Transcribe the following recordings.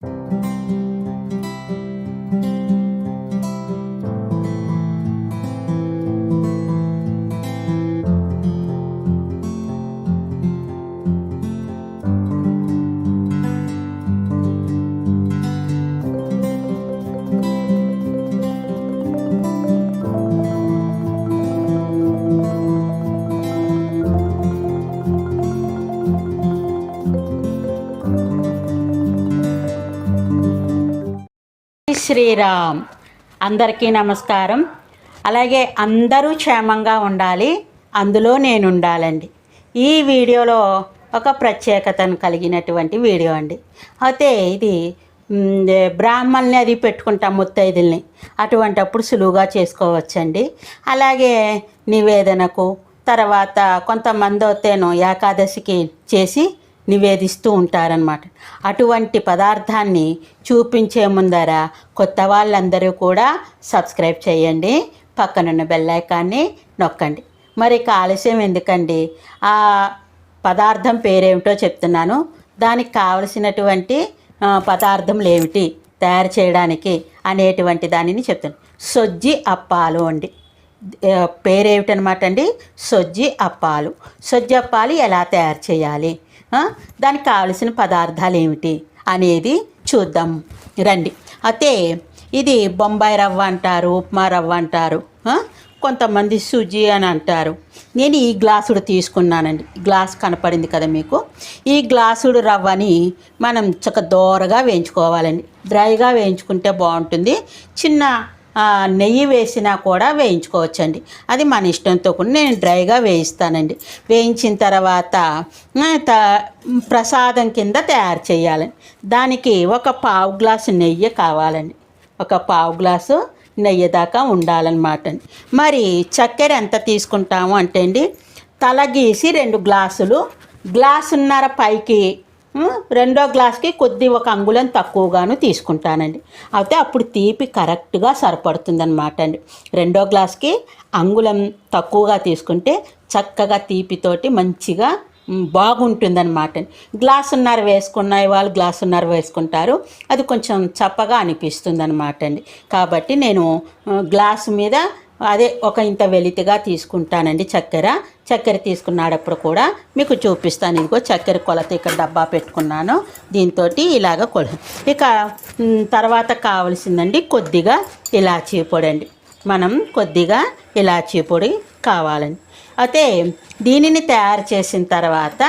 you Sriram. అందరికీ నమస్కారం. అలాగే అందరూ క్షేమంగా ఉండాలి. అందులో నేను ఉండాలండి ఈ వీడియోలో ఒక ప్రత్యేకతను కలిగినటువంటి వీడియో అండి. అయితే ఇది బ్రాహ్మణ్ని అది పెట్టుకుంటాం ముత్తైదుల్ని. అటువంటప్పుడు సులువుగా చేసుకోవచ్చండి. అలాగే నివేదనకు తర్వాత కొంతమంది వస్తేనో ఏకాదశికి చేసి నివేదిస్తూ ఉంటారనమాట అటువంటి పదార్థాన్ని చూపించే ముందర కొత్త వాళ్ళందరూ కూడా సబ్స్క్రైబ్ చేయండి. పక్కనున్న బెల్లైకాన్ని నొక్కండి. మరి ఆలస్యం ఎందుకండి? ఆ పదార్థం పేరేమిటో చెప్తున్నాను. దానికి కావలసినటువంటి పదార్థములు ఏమిటి? తయారు చేయడానికి అనేటువంటి దానిని చెప్తాను. సొజ్జి అప్పాలు అండి. పేరేమిటనమాట అండి? సొజ్జి అప్పాలు. సొజ్జి అప్పాలు ఎలా తయారు చేయాలి? దానికి కావలసిన పదార్థాలు ఏమిటి అనేది చూద్దాం. రండి. అయితే ఇది బొంబాయి రవ్వ అంటారు ఉప్మా రవ్వ అంటారు కొంతమంది సుజీ అని అంటారు. నేను ఈ గ్లాసుడు తీసుకున్నానండి. గ్లాస్ కనపడింది కదా మీకు? ఈ గ్లాసుడు రవ్వని మనం చక్క దోరగా వేయించుకోవాలండి. డ్రైగా వేయించుకుంటే బాగుంటుంది. చిన్న నెయ్యి వేసినా కూడా వేయించుకోవచ్చండి. అది మన ఇష్టంతో కూడా నేను డ్రైగా వేయిస్తానండి. వేయించిన తర్వాత త- ప్రసాదం కింద తయారు చేయాలండి దానికి ఒక పావు గ్లాసు నెయ్యి కావాలండి. ఒక పావు గ్లాసు నెయ్యి దాకా ఉండాలన్నమాట అండి మరి చక్కెర ఎంత తీసుకుంటాము అంటే అండి తల గీసి రెండు గ్లాసులు గ్లాసున్నర పైకి రెండో గ్లాస్కి కొద్ది ఒక అంగుళం తక్కువగాను తీసుకుంటానండి. అయితే అప్పుడు తీపి కరెక్ట్గా సరిపడుతుందన్నమాట అండి. రెండో గ్లాస్కి అంగుళం తక్కువగా తీసుకుంటే చక్కగా తీపితోటి మంచిగా ఉం, బాగుంటుందన్నమాట అండి. గ్లాసున్నర వేసుకున్న వాళ్ళు గ్లాసున్నర వేసుకుంటారు. అది కొంచెం చప్పగా అనిపిస్తుంది అనమాట అండి. కాబట్టి నేను గ్లాస్ గ్లాసు మీద అదే ఒక ఇంత వెలితిగా తీసుకుంటానండి చక్కెర. చక్కెర తీసుకున్నాడప్పుడు కూడా మీకు చూపిస్తాను. ఇదిగో చక్కెర కొలత ఇక్కడ డబ్బా పెట్టుకున్నాను. దీంతో ఇలాగ కొల ఇక తర్వాత కావాల్సిందండి కొద్దిగా ఇలాచీ పొడి అండి. మనం కొద్దిగా ఇలాచీ పొడి కావాలండి. అయితే దీనిని తయారు చేసిన తర్వాత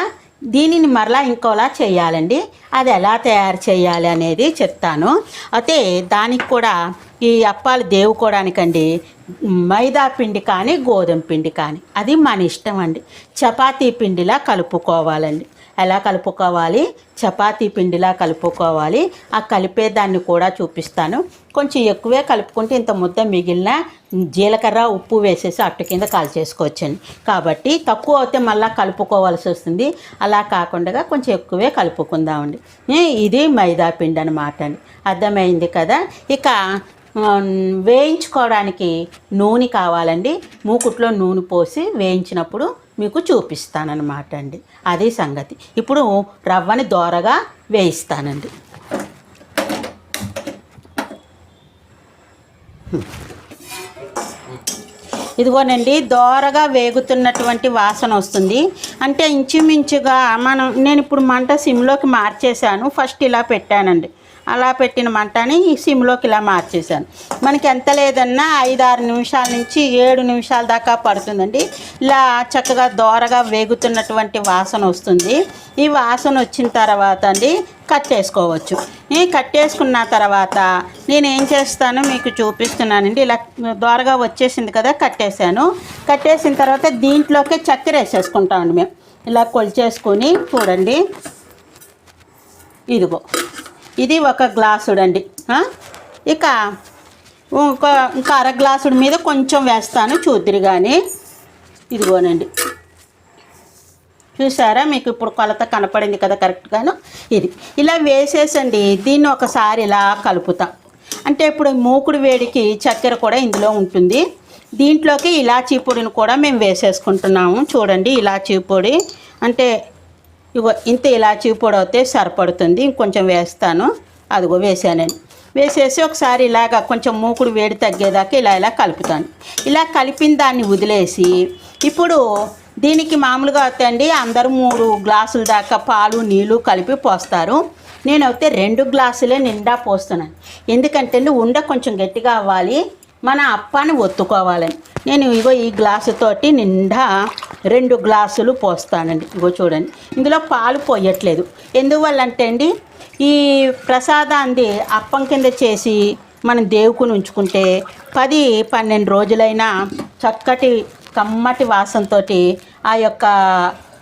దీనిని మరలా ఇంకోలా చేయాలండి. అది ఎలా తయారు చేయాలి అనేది చెప్తాను. అయితే దానికి కూడా ఈ అప్పాలు దేవుకోవడానికండి మైదా పిండి కానీ గోధుమ పిండి కానీ. అది మన ఇష్టం అండి. చపాతీ పిండిలా కలుపుకోవాలండి. ఎలా కలుపుకోవాలి? చపాతీ పిండిలా కలుపుకోవాలి. ఆ కలిపేదాన్ని కూడా చూపిస్తాను. కొంచెం ఎక్కువే కలుపుకుంటే ఇంత ముద్ద మిగిలిన జీలకర్ర ఉప్పు వేసేసి అట్టు కింద కాల్చేసుకోవచ్చండి. కాబట్టి తక్కువ అయితే మళ్ళీ కలుపుకోవాల్సి వస్తుంది. అలా కాకుండా కొంచెం ఎక్కువే కలుపుకుందామండి. ఇది మైదా పిండి అనమాట అండి. అర్థమైంది కదా? ఇక వేయించుకోవడానికి నూనె కావాలండి. మూకుట్లో నూనె పోసి వేయించినప్పుడు మీకు చూపిస్తానన్నమాట అండి. అదే సంగతి. ఇప్పుడు రవ్వని దోరగా వేయిస్తానండి. ఇదిగోనండి దోరగా వేగుతున్నటువంటి వాసన వస్తుంది. అంటే ఇంచుమించుగా మనం నేను ఇప్పుడు మంట సిమ్లోకి మార్చేశాను. ఫస్ట్ ఇలా పెట్టానండి. అలా పెట్టిన మంటని ఈ సిమ్లోకి ఇలా మార్చేశాను. మనకి ఎంత లేదన్నా ఐదు ఆరు నిమిషాల నుంచి ఏడు నిమిషాల దాకా పడుతుందండి. ఇలా చక్కగా దోరగా వేగుతున్నటువంటి వాసన వస్తుంది. ఈ వాసన వచ్చిన తర్వాత అండి కట్టేసుకోవచ్చు. ఈ కట్టేసుకున్న తర్వాత నేను ఏం చేస్తాను మీకు చూపిస్తున్నానండి. ఇలా దోరగా వచ్చేసింది కదా కట్టేశాను. కట్టేసిన తర్వాత దీంట్లోకే చక్కెర వేసేసుకుంటామండి మేము. ఇలా కొలిచేసుకొని చూడండి. ఇదిగో. ఇది ఒక గ్లాసుడండి. ఇక ఇంకో ఇంకా అర గ్లాసుడు మీద కొంచెం వేస్తాను చూద్దురు కానీ ఇదిగోనండి. చూసారా మీకు ఇప్పుడు కొలత కనపడింది కదా కరెక్ట్గాను? ఇది. ఇలా వేసేసండి. దీన్ని ఒకసారి ఇలా కలుపుతాం. అంటే ఇప్పుడు మూకుడు వేడికి చక్కెర కూడా ఇందులో ఉంటుంది. దీంట్లోకి ఇలాచీ పొడిని కూడా మేము వేసేసుకుంటున్నాము. చూడండి ఇలాచీ పొడి. అంటే ఇగో ఇంత ఇలాచీ పొడి అయితే సరిపడుతుంది. ఇంకొంచెం వేస్తాను. అదిగో వేసానండి వేసేసి ఒకసారి ఇలాగ కొంచెం మూకుడు వేడి తగ్గేదాకా ఇలా ఇలా కలుపుతాను. ఇలా కలిపిన దాన్ని వదిలేసి ఇప్పుడు దీనికి మామూలుగా అవుతాయండి అందరూ మూడు గ్లాసుల దాకా పాలు నీళ్ళు కలిపి పోస్తారు. నేనైతే రెండు గ్లాసులే నిండా పోస్తున్నాను. ఎందుకంటే అండి ఉండ కొంచెం గట్టిగా అవ్వాలి. మన అప్పాన్ని ఒత్తుకోవాలని నేను ఇగో ఈ గ్లాసుతోటి నిండా రెండు గ్లాసులు పోస్తానండి. ఇగో చూడండి. ఇందులో పాలు పోయట్లేదు. ఎందువల్ల అంటే అండి ఈ ప్రసాదాన్ని అప్పం కింద చేసి మనం దేవుకుని ఉంచుకుంటే పది పన్నెండు రోజులైనా చక్కటి కమ్మటి వాసనతో ఆ యొక్క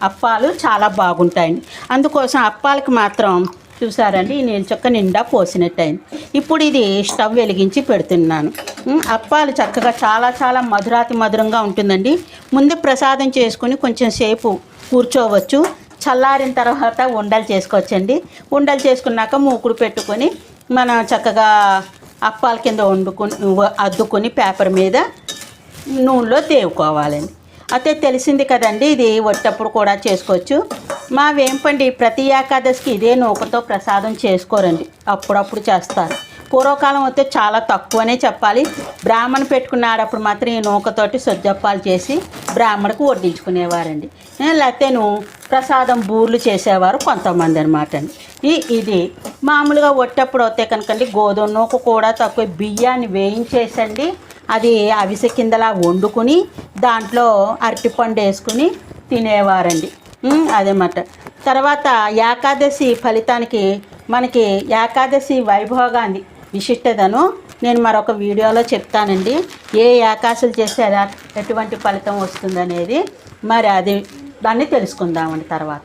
అప్పాలు చాలా బాగుంటాయండి. అందుకోసం అప్పాలకి మాత్రం చూసారండి నేను చక్క చొక్క నిండా పోసినట్టయింది. ఇప్పుడు ఇది స్టవ్ వెలిగించి పెడుతున్నాను. అప్పాలు చక్కగా చాలా చాలా మధురాతి మధురంగా ఉంటుందండి. ముందు ప్రసాదం చేసుకుని కొంచెం సేపు కూర్చోవచ్చు. చల్లారిన తర్వాత ఉండలు చేసుకోవచ్చండి. ఉండలు చేసుకున్నాక మూకుడు పెట్టుకొని మనం చక్కగా అప్పాల కింద వండుకొని అద్దుకొని పేపర్ మీద నూనెలో తేవుకోవాలండి. అయితే తెలిసింది కదండి ఇది వచ్చేటప్పుడు కూడా చేసుకోవచ్చు. మా వేంపండి ప్రతి ఏకాదశికి ఇదే నూకతో ప్రసాదం చేసుకోరండి. అప్పుడప్పుడు చేస్తారు. పూర్వకాలం అయితే చాలా తక్కువనే చెప్పాలి. బ్రాహ్మణ పెట్టుకున్నాడప్పుడు మాత్రం ఈ నూకతోటి సొజ్జప్పాలు చేసి బ్రాహ్మణకు వడ్డించుకునేవారండి. లేకపోతే లేకపోతేను ప్రసాదం బూర్లు చేసేవారు కొంతమంది అనమాట అండి. ఈ ఇది మామూలుగా ఒట్టప్పుడు అయితే కనుకండి గోధుమ నూక కూడా తక్కువ. బియ్యాన్ని వేయించేసండి. అది అవిసె కిందలా వండుకుని దాంట్లో అరటిపండు వేసుకుని తినేవారండి. అదేమాట తర్వాత ఏకాదశి ఫలితానికి మనకి ఏకాదశి వైభోగాన్ని విశిష్టతను నేను మరొక వీడియోలో చెప్తానండి. ఏ ఏకాశలు చేస్తే ఎటువంటి ఫలితం వస్తుందనేది మరి అది దాన్ని తెలుసుకుందామండి తర్వాత.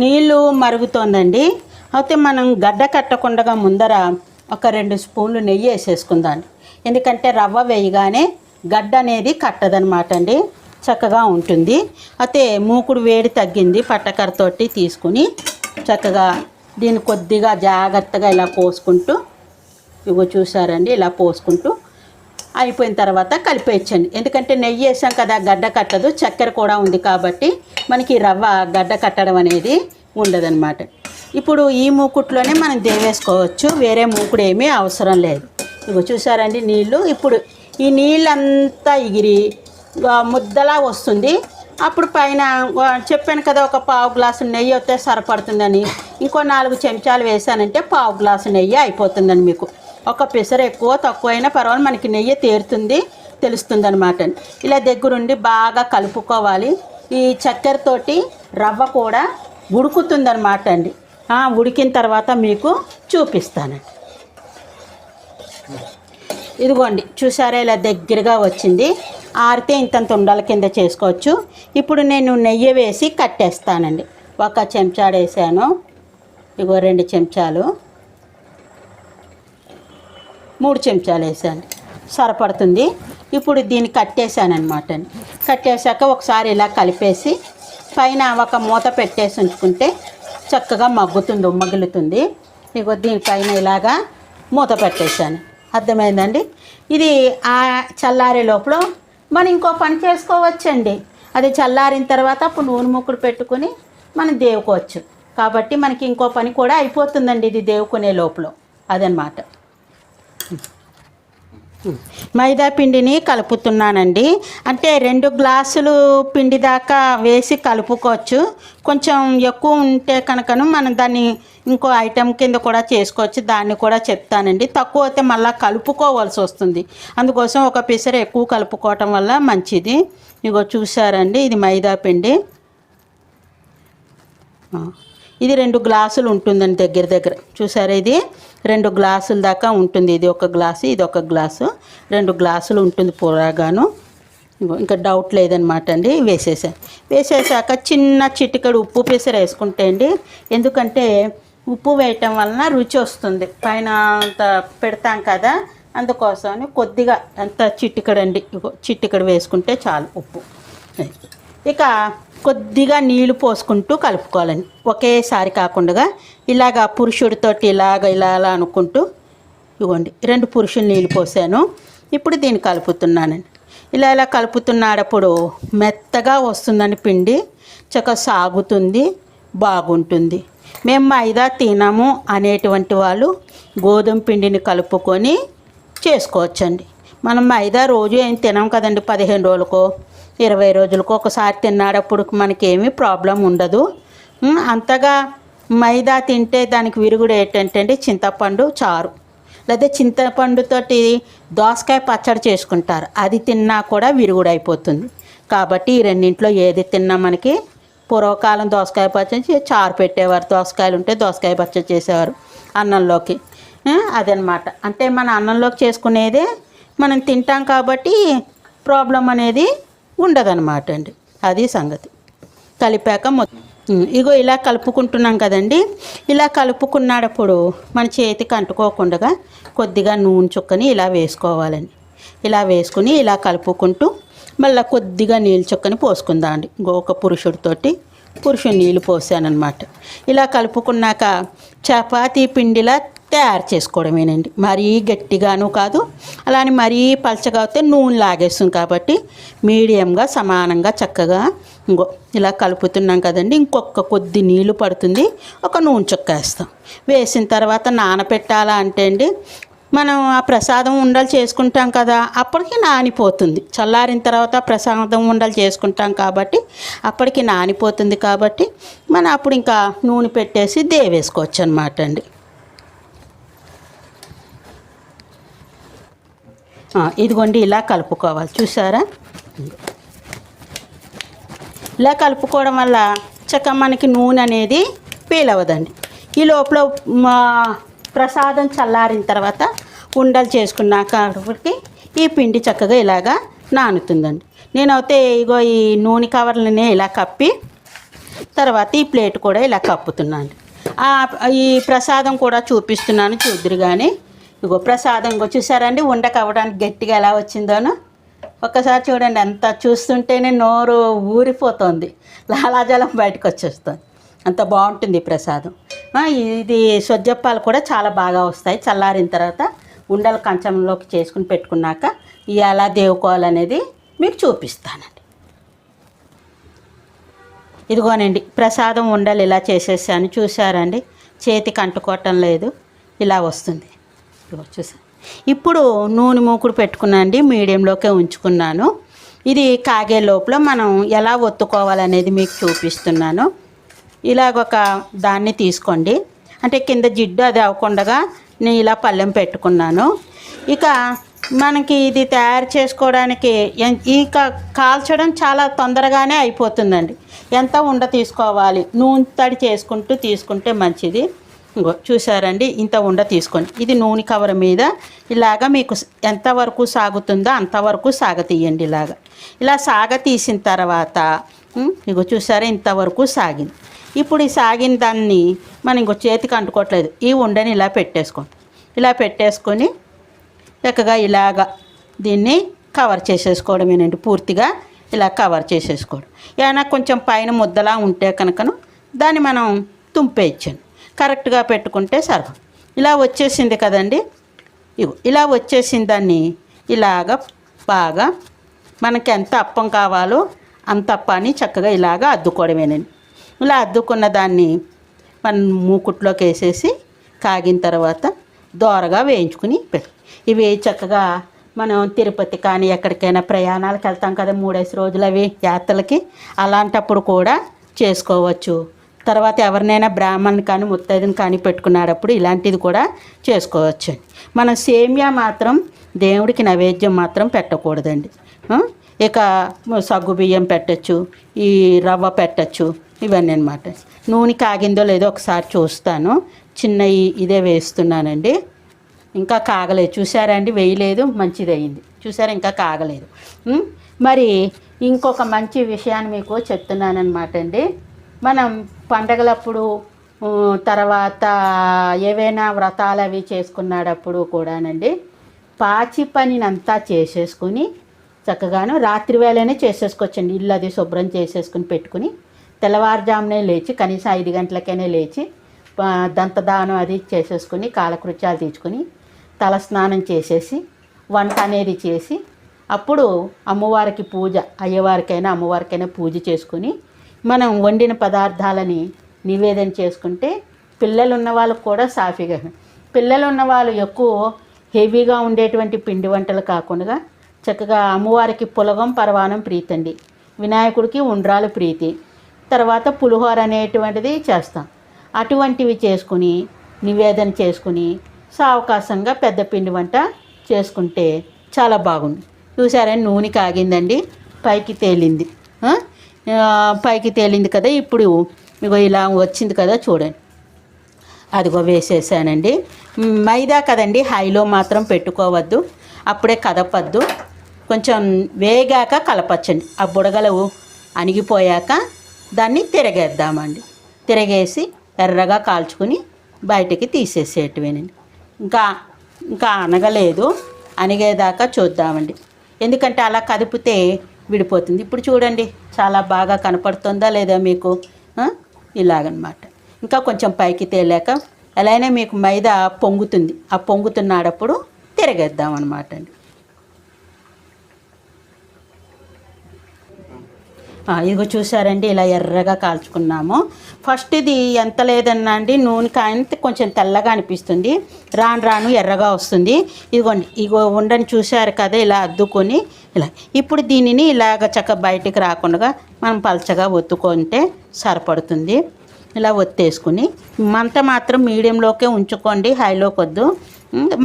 నీళ్ళు మరుగుతోందండి. అయితే మనం గడ్డ కట్టకుండా ముందర ఒక రెండు స్పూన్లు నెయ్యి వేసేసుకుందాం. ఎందుకంటే రవ్వ వేయగానే గడ్డ అనేది కట్టదనమాట అండి. చక్కగా ఉంటుంది. అయితే మూకుడు వేడి తగ్గింది పట్టకరతోటి తీసుకుని చక్కగా దీన్ని కొద్దిగా జాగ్రత్తగా ఇలా పోసుకుంటూ ఇగో చూసారండి ఇలా పోసుకుంటూ అయిపోయిన తర్వాత కలిపేయచ్చండి. ఎందుకంటే నెయ్యి వేసాం కదా గడ్డ కట్టదు చక్కెర కూడా ఉంది కాబట్టి మనకి రవ్వ గడ్డ కట్టడం అనేది ఉండదన్నమాట. ఇప్పుడు ఈ మూకుట్లోనే మనం దేవేసుకోవచ్చు. వేరే మూకుడు ఏమీ అవసరం లేదు. ఇగో చూసారండి నీళ్ళు ఇప్పుడు ఈ నీళ్ళంతా ఎగిరి ముద్దలా వస్తుంది. అప్పుడు పైన చెప్పాను కదా ఒక పావు గ్లాసు నెయ్యి వస్తే సరిపడుతుందని. ఇంకో నాలుగు చెంచాలు వేసానంటే పావు గ్లాసు నెయ్యి అయిపోతుందండి మీకు. ఒక పెసర ఎక్కువ తక్కువ అయినా పర్వాలేదు. మనకి నెయ్యి తేరుతుంది తెలుస్తుంది అనమాట ఇలా దగ్గరుండి బాగా కలుపుకోవాలి. ఈ చక్కెరతోటి రవ్వ కూడా ఉడుకుతుందనమాట అండి. ఉడికిన తర్వాత మీకు చూపిస్తానండి ఇదిగోండి చూసారా ఇలా దగ్గరగా వచ్చింది? ఆరితే ఇంతంత ఉండాల కింద చేసుకోవచ్చు. ఇప్పుడు నేను నెయ్యి వేసి కట్టేస్తానండి. ఒక చెంచాడు వేసాను. ఇగో రెండు చెంచాలు. మూడు చెంచాలు వేసాను. సరిపడుతుంది. ఇప్పుడు దీన్ని కట్టేశానమాట అనమాట కట్టేశాక ఒకసారి ఇలా కలిపేసి పైన ఒక మూత పెట్టేసి ఉంచుకుంటే చక్కగా మగ్గుతుంది ఉమ్మగిలుతుంది. ఇగో దీనిపైన ఇలాగా మూత పెట్టేశాను. అర్థమైందండి? ఇది ఆ చల్లారే లోపల మనం ఇంకో పని చేసుకోవచ్చండి. అది చల్లారిన తర్వాత అప్పుడు నూనె ముక్కుడు పెట్టుకుని మనం దేవుకోవచ్చు. కాబట్టి మనకి ఇంకో పని కూడా అయిపోతుందండి ఇది దేవుకునే లోపల. అదనమాట. మైదా పిండిని కలుపుతున్నానండి. అంటే రెండు గ్లాసులు పిండి దాకా వేసి కలుపుకోవచ్చు. కొంచెం ఎక్కువ ఉంటే కనుకను మనం దాన్ని ఇంకో ఐటెం కింద కూడా చేసుకోవచ్చు. దాన్ని కూడా చెప్తానండి. తక్కువ అయితే మళ్ళీ కలుపుకోవాల్సి వస్తుంది. అందుకోసం ఒక పిసర ఎక్కువ కలుపుకోవటం వల్ల మంచిది. ఇగో చూసారండి ఇది మైదా పిండి. ఇది రెండు గ్లాసులు ఉంటుందండి దగ్గర దగ్గర. చూసారా ఇది? రెండు గ్లాసుల దాకా ఉంటుంది. ఇది ఒక గ్లాసు ఇది ఒక గ్లాసు. రెండు గ్లాసులు ఉంటుంది పూరాగాను. ఇంకా డౌట్ లేదనమాట అండి. వేసేసాను వేసేసాక చిన్న చిటికడు ఉప్పు పెసర వేసుకుంటే అండి ఎందుకంటే ఉప్పు వేయటం వలన రుచి వస్తుంది. పైన అంత పెడతాం కదా అందుకోసమని కొద్దిగా అంత చిటికడండి. ఇగో చిటికడు వేసుకుంటే చాలు ఉప్పు. ఇక కొద్దిగా నీళ్ళు పోసుకుంటూ కలుపుకోవాలని ఒకేసారి కాకుండా ఇలాగా పురుషుడితోటి ఇలాగ ఇలా అలా అనుకుంటూ ఇవ్వండి. రెండు పురుషులు నీళ్ళు పోసాను. ఇప్పుడు దీన్ని కలుపుతున్నానండి. ఇలా ఇలా కలుపుతున్నాడప్పుడు మెత్తగా వస్తుందని పిండి. చక్కగా సాగుతుంది బాగుంటుంది. మేము మైదా తినము అనేటువంటి వాళ్ళు గోధుమ పిండిని కలుపుకొని చేసుకోవచ్చండి. మనం మైదా రోజు ఏం తినాం కదండి పదిహేను రోజులకో? ఇరవై రోజులకు ఒకసారి తిన్నాడప్పుడు మనకేమీ ప్రాబ్లం ఉండదు. అంతగా మైదా తింటే దానికి విరుగుడు ఏంటంటే చింతపండు చారు. లేదా చింతపండుతోటి దోసకాయ పచ్చడి చేసుకుంటారు. అది తిన్నా కూడా విరుగుడు అయిపోతుంది కాబట్టి ఈ రెండింట్లో ఏది తిన్నా మనకి పూర్వకాలం దోసకాయ పచ్చడి చారు పెట్టేవారు. దోసకాయలు ఉంటే దోసకాయ పచ్చడి చేసేవారు అన్నంలోకి. అదనమాట. అంటే మన అన్నంలోకి చేసుకునేదే మనం తింటాం కాబట్టి ప్రాబ్లం అనేది ఉండదన్నమాట అండి. అది సంగతి. కలిపాక మొ ఇగో ఇలా కలుపుకుంటున్నాం కదండి. ఇలా కలుపుకున్నప్పుడు మన చేతికి అంటుకోకుండా కొద్దిగా నూనె చుక్కని ఇలా వేసుకోవాలండి. ఇలా వేసుకుని ఇలా కలుపుకుంటూ మళ్ళీ కొద్దిగా నీళ్ళు చుక్కని పోసుకుందాం అండి ఒక పురుషుడితోటి పురుషుడు నీళ్ళు పోసానమాట ఇలా కలుపుకున్నాక చపాతీ పిండిలా తయారు చేసుకోవడమేనండి. మరీ గట్టిగాను కాదు అలానే మరీ పలచగా అయితే నూనె లాగేస్తుంది కాబట్టి మీడియంగా సమానంగా చక్కగా ఇంకో ఇలా కలుపుతున్నాం కదండి. ఇంకొక కొద్ది నీళ్ళు పడుతుంది ఒక నూనె చుక్క వేస్తాం. వేసిన తర్వాత నానపెట్టాలా అంటే అండి మనం ఆ ప్రసాదం ఉండలు చేసుకుంటాం కదా అప్పటికి నానిపోతుంది. చల్లారిన తర్వాత ప్రసాదం ఉండలు చేసుకుంటాం కాబట్టి అప్పటికి నానిపోతుంది కాబట్టి మనం అప్పుడు ఇంకా నూనె పెట్టేసి దేవేసుకోవచ్చు అనమాట అండి. ఇదిగోండి ఇలా కలుపుకోవాలి. చూసారా? ఇలా కలుపుకోవడం వల్ల చక్క మనకి నూనె అనేది పీలవదండి. ఈ లోపల మా ప్రసాదం చల్లారిన తర్వాత ఉండలు చేసుకున్నాక అప్పటికి ఈ పిండి చక్కగా ఇలాగా నానుతుందండి. నేనైతే ఇగో ఈ నూనె కవర్లని ఇలా కప్పి తర్వాత ఈ ప్లేట్ కూడా ఇలా కప్పుతున్నాను. ఈ ప్రసాదం కూడా చూపిస్తున్నాను చూద్దరు కానీ ఇగో ప్రసాదం చూసారండి? ఉండకవ్వడానికి గట్టిగా ఎలా వచ్చిందోనో? ఒక్కసారి చూడండి అంత చూస్తుంటేనే నోరు ఊరిపోతుంది. లాలాజలం బయటకు వచ్చేస్తుంది అంత బాగుంటుంది ఈ ప్రసాదం. ఇది సొజ్జప్పాలు కూడా చాలా బాగా వస్తాయి. చల్లారిన తర్వాత ఉండలు కంచంలోకి చేసుకుని పెట్టుకున్నాక ఇవి ఎలా దేవుకోవాలనేది మీకు చూపిస్తానండి. ఇదిగోనండి ప్రసాదం ఉండలు ఇలా చేసేసాను. చూసారండి చేతికి అంటుకోవటం లేదు. ఇలా వస్తుంది. చూసా. ఇప్పుడు నూనె మూకుడు పెట్టుకున్నాండి మీడియంలోకే ఉంచుకున్నాను. ఇది కాగే లోపల మనం ఎలా ఒత్తుకోవాలనేది మీకు చూపిస్తున్నాను. ఇలాగొక దాన్ని తీసుకోండి. అంటే కింద జిడ్డు అది అవ్వకుండా నేను ఇలా పళ్ళెం పెట్టుకున్నాను. ఇక మనకి ఇది తయారు చేసుకోవడానికి ఇక కాల్చడం చాలా తొందరగానే అయిపోతుందండి. ఎంత ఉండ తీసుకోవాలి? నూనె తడి చేసుకుంటూ తీసుకుంటే మంచిది. ఇంకో చూసారండి ఇంత ఉండ తీసుకొని ఇది నూనె కవర్ మీద ఇలాగ మీకు ఎంతవరకు సాగుతుందో అంతవరకు సాగతీయండి ఇలాగ. ఇలా సాగ తీసిన తర్వాత ఇగో చూసారా ఇంతవరకు సాగింది. ఇప్పుడు ఈ సాగిన దాన్ని మనం ఇంకో చేతికి అంటుకోవట్లేదు. ఈ ఉండని ఇలా పెట్టేసుకోండి. ఇలా పెట్టేసుకొని చక్కగా ఇలాగ దీన్ని కవర్ చేసేసుకోవడమేనండి. పూర్తిగా ఇలా కవర్ చేసేసుకోవడం. ఏమైనా కొంచెం పైన ముద్దలా ఉంటే కనుకను దాన్ని మనం తుంపేయచ్చండి. కరెక్ట్గా పెట్టుకుంటే సర్వ. ఇలా వచ్చేసింది కదండి? ఇగో ఇలా వచ్చేసిన దాన్ని. ఇలాగ బాగా మనకి ఎంత అప్పం కావాలో అంత అప్పాన్ని చక్కగా ఇలాగ అద్దుకోవడమేనండి. ఇలా అద్దుకున్న దాన్ని మనం మూకుట్లోకి వేసేసి కాగిన తర్వాత దోరగా వేయించుకుని పెట్టు ఇవి చక్కగా మనం తిరుపతి కానీ ఎక్కడికైనా ప్రయాణాలకు వెళ్తాం కదా మూడేసి రోజులు అవి యాత్రలకి అలాంటప్పుడు కూడా చేసుకోవచ్చు. తర్వాత ఎవరినైనా బ్రాహ్మణ్ కానీ ముత్తైదుని కానీ పెట్టుకున్నప్పుడు ఇలాంటిది కూడా చేసుకోవచ్చు. మనం సేమియా మాత్రం దేవుడికి నైవేద్యం మాత్రం పెట్టకూడదండి. ఇక సగ్గు బియ్యం పెట్టచ్చు ఈ రవ్వ పెట్టచ్చు ఇవన్నీ అనమాట నూనె కాగిందో లేదో ఒకసారి చూస్తాను. చిన్న ఇదే వేస్తున్నానండి. ఇంకా కాగలేదు. చూసారా అండి? వేయలేదు మంచిది అయింది చూసారా? ఇంకా కాగలేదు. మరి ఇంకొక మంచి విషయాన్ని మీకు చెప్తున్నానమాట అండి. మనం పండగలప్పుడు తర్వాత ఏవైనా వ్రతాలు అవి చేసుకున్నాడప్పుడు కూడానండి పాచి పనినంతా చేసేసుకుని చక్కగాను రాత్రి వేళనే చేసేసుకోవచ్చండి. ఇల్లు అది శుభ్రం చేసేసుకుని పెట్టుకుని తెల్లవారుజామునే లేచి కనీసం ఐదు గంటలకైనా లేచి దంతదానం అది చేసేసుకుని కాలకృత్యాలు తీర్చుకుని తల స్నానం చేసేసి వంట అనేది చేసి అప్పుడు అమ్మవారికి పూజ అయ్యవారికైనా అమ్మవారికైనా పూజ చేసుకుని మనం వండిన పదార్థాలని నివేదన చేసుకుంటే పిల్లలు ఉన్న వాళ్ళకు కూడా సాఫీగా పిల్లలు ఉన్న వాళ్ళు ఎక్కువ హెవీగా ఉండేటువంటి పిండి వంటలు కాకుండా చక్కగా అమ్మవారికి పులగం పరవానం ప్రీతి అండి వినాయకుడికి ఉండ్రాలు ప్రీతి. తర్వాత పులిహోర అనేటువంటిది చేస్తాం. అటువంటివి చేసుకుని నివేదన చేసుకుని సావకాశంగా పెద్ద పిండి వంట చేసుకుంటే చాలా బాగుంది. చూసారని నూనె కాగిందండి. పైకి తేలింది. పైకి తేలింది కదా ఇప్పుడు ఇగో ఇలా వచ్చింది కదా చూడండి. అదిగో వేసేసానండి. మైదా కదండి హైలో మాత్రం పెట్టుకోవద్దు అప్పుడే కదపద్దు. కొంచెం వేగాక కలపచ్చండి. ఆ బుడగలు అణిగిపోయాక దాన్ని తిరగేద్దామండి. తిరగేసి ఎర్రగా కాల్చుకుని బయటికి తీసేసేటివేనండి. ఇంకా ఇంకా అనగలేదు అణిగేదాకా చూద్దామండి. ఎందుకంటే అలా కదిపితే విడిపోతుంది. ఇప్పుడు చూడండి చాలా బాగా కనపడుతుందా లేదా మీకు? ఇలాగనమాట. ఇంకా కొంచెం పైకి తేలాక అయినా మీకు మైదా పొంగుతుంది. ఆ పొంగుతున్నాడప్పుడు తిరగేద్దాం అనమాట అండి. ఇదిగో చూసారండి ఇలా ఎర్రగా కాల్చుకున్నాము. ఫస్ట్ ఇది ఎంత లేదన్నా అండి నూనె కాయంత కొంచెం తెల్లగా అనిపిస్తుంది. రాను రాను ఎర్రగా వస్తుంది. ఇదిగోండి ఇగో ఉండని చూశారు కదా ఇలా అద్దుకొని ఇలా. ఇప్పుడు దీనిని ఇలాగ చక్క బయటికి రాకుండా మనం పలచగా ఒత్తుకుంటే సరిపడుతుంది. ఇలా ఒత్తేసుకుని మంట మాత్రం మీడియంలోకే ఉంచుకోండి హైలోకి వద్దు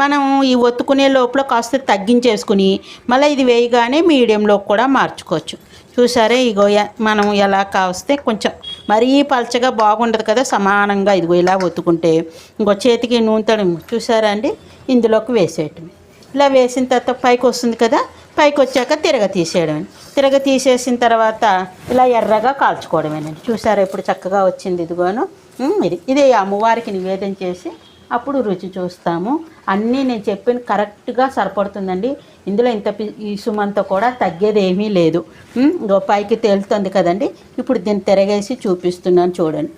మనం ఈ ఒత్తుకునే లోపల కాస్త తగ్గించేసుకుని మళ్ళీ ఇది వేయగానే మీడియంలో కూడా మార్చుకోవచ్చు. చూసారే ఇగో మనం ఎలా కావస్తే కొంచెం మరీ పలచగా బాగుండదు కదా సమానంగా ఇదిగో ఇలా ఒత్తుకుంటే. ఇంకో చేతికి నూనె చూసారా అండి? ఇందులోకి వేసేయటం. ఇలా వేసిన తర్వాత పైకి వస్తుంది కదా పైకి వచ్చాక తిరగ తీసేయడం తిరగ తీసేసిన తర్వాత ఇలా ఎర్రగా కాల్చుకోవడమేనండి. చూసారా ఇప్పుడు చక్కగా వచ్చింది ఇదిగోను. ఇది ఇది అమ్మవారికి నివేదన చేసి అప్పుడు రుచి చూస్తాము. అన్నీ నేను చెప్పిన కరెక్ట్గా సరిపడుతుందండి. ఇందులో ఇంత పి- కూడా తగ్గేది ఏమీ లేదు ఉమ్, పైకి తేలుతుంది కదండి. ఇప్పుడు దీన్ని తిరగేసి చూపిస్తున్నాను చూడండి.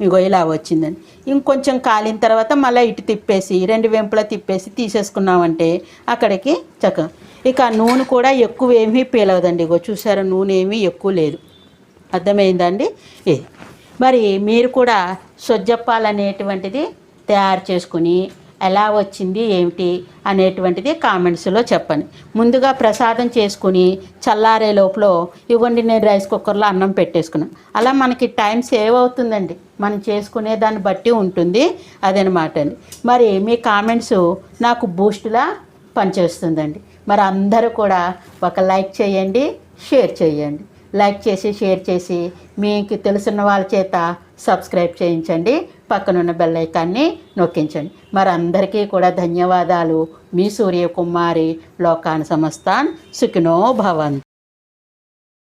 ఇగో ఇలా వచ్చిందండి. ఇంకొంచెం కాలిన తర్వాత మళ్ళీ ఇటు తిప్పేసి రెండు వెంపులా తిప్పేసి తీసేసుకున్నామంటే అక్కడికి చక్క. ఇక నూనె కూడా ఎక్కువ ఏమీ పీలవదండి. ఇగో చూసారా నూనె ఏమీ ఎక్కువ లేదు. అర్థమైందండి ఇది మరి మీరు కూడా సొజ్జప్పాలు అనేటువంటిది తయారు చేసుకుని ఎలా వచ్చింది ఏమిటి అనేటువంటిది కామెంట్స్లో చెప్పండి. ముందుగా ప్రసాదం చేసుకుని చల్లారే లోపల ఇవ్వండి నేను రైస్ కుక్కర్లో అన్నం పెట్టేసుకున్నాను అలా మనకి టైం సేవ్ అవుతుందండి. మనం చేసుకునే దాన్ని బట్టి ఉంటుంది అదనమాట అండి. మరి మీ కామెంట్స్ నాకు బూస్ట్లా పనిచేస్తుందండి. మరి అందరూ కూడా ఒక లైక్ చేయండి షేర్ చేయండి. లైక్ చేసి షేర్ చేసి మీకు తెలిసిన వాళ్ళ చేత సబ్స్క్రైబ్ చేయించండి. పక్కనున్న బెల్ ఐకాన్ని నొక్కించండి. మరి అందరికీ కూడా ధన్యవాదాలు. మీ సూర్యకుమారి లోకాన్ సమస్తాన్ సుఖినో భవంతు.